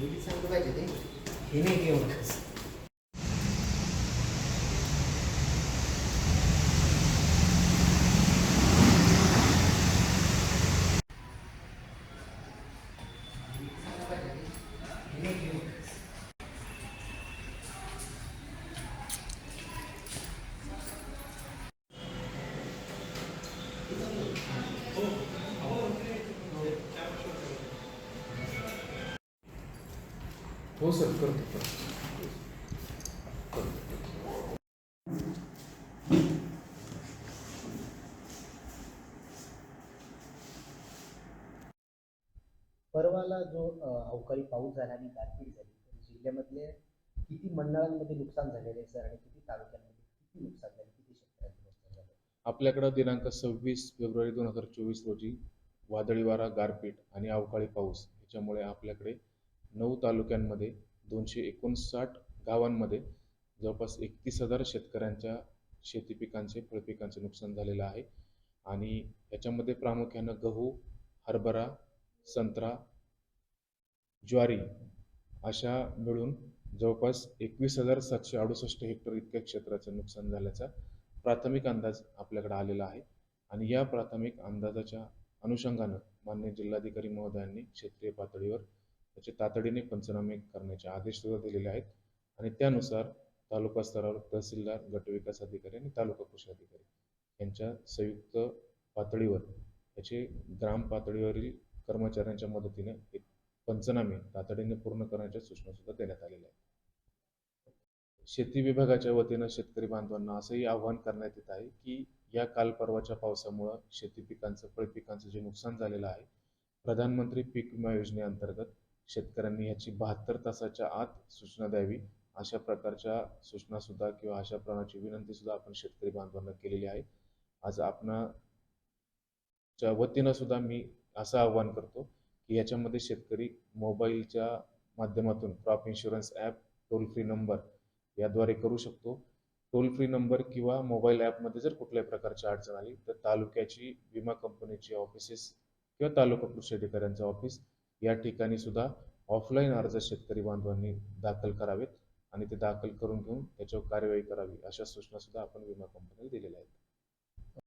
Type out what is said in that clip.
पाहिजे ते हे नाही की एवढं हो सर करतो परवाला जो अवकाळी पाऊस झाला आणि गारपीट झाली तर जिल्ह्यामधले किती मंडळांमध्ये नुकसान झालेले आहे सर? आणि किती तालुक्यांमध्ये किती नुकसान झाले? किती शेतकऱ्यांचं नुकसान झालं? आपल्याकडं दिनांक सव्वीस फेब्रुवारी दोन हजार चोवीस रोजी वादळी वारा गारपीट आणि अवकाळी पाऊस याच्यामुळे आपल्याकडे नऊ तालुक्यांमध्ये दोनशे एकोणसाठ गावांमध्ये जवळपास एकतीस हजार शेतकऱ्यांच्या शेती पिकांचे फळपिकांचे नुकसान झालेलं आहे. आणि याच्यामध्ये प्रामुख्यानं गहू हरभरा संत्रा ज्वारी अशा मिळून जवळपास एकवीस हजार सातशे अडुसष्ट हेक्टर इतक्या क्षेत्राचं नुकसान झाल्याचा प्राथमिक अंदाज आपल्याकडे आलेला आहे. आणि या प्राथमिक अंदाजाच्या अनुषंगानं मान्य जिल्हाधिकारी महोदयांनी क्षेत्रीय पातळीवर त्याचे तातडीने पंचनामे करण्याचे आदेश सुद्धा दिलेले आहेत. आणि त्यानुसार तालुका स्तरावर तहसीलदार गटविकास अधिकारी आणि तालुका कृषी अधिकारी यांच्या संयुक्त पातळीवर याचे ग्राम पातळीवरील कर्मचाऱ्यांच्या मदतीने एक पंचनामे तातडीने पूर्ण करण्याच्या सूचना सुद्धा देण्यात आलेल्या आहेत. शेती विभागाच्या वतीनं शेतकरी बांधवांना असंही आव्हान करण्यात येत आहे की या काल परवाच्या पावसामुळं शेती पिकांचं फळ पिकांचं जे नुकसान झालेलं आहे प्रधानमंत्री पीक विमा योजनेअंतर्गत शेतकऱ्यांनी ह्याची बहात्तर तासाच्या आत सूचना द्यावी. अशा प्रकारच्या सूचना सुद्धा किंवा अशा प्रकारची विनंती सुद्धा आपण शेतकरी बांधवांना केलेली आहे. आज आपणाच्या वतीनं सुद्धा मी असं आवाहन करतो की याच्यामध्ये शेतकरी मोबाईलच्या माध्यमातून crop insurance app toll free number याद्वारे करू शकतो. टोल फ्री नंबर किंवा मोबाईल ॲपमध्ये जर कुठल्याही प्रकारची अडचण आली तर तालुक्याची विमा कंपनीची ऑफिसेस किंवा तालुका कृषी अधिकाऱ्यांचं ऑफिस या ठिकाणी सुद्धा ऑफलाईन अर्ज शेतकरी बांधवांनी दाखल करावेत आणि ते दाखल करून घेऊन त्याच्यावर कार्यवाही करावी अशा सूचना सुद्धा आपण विमा कंपनीला दिलेल्या आहेत.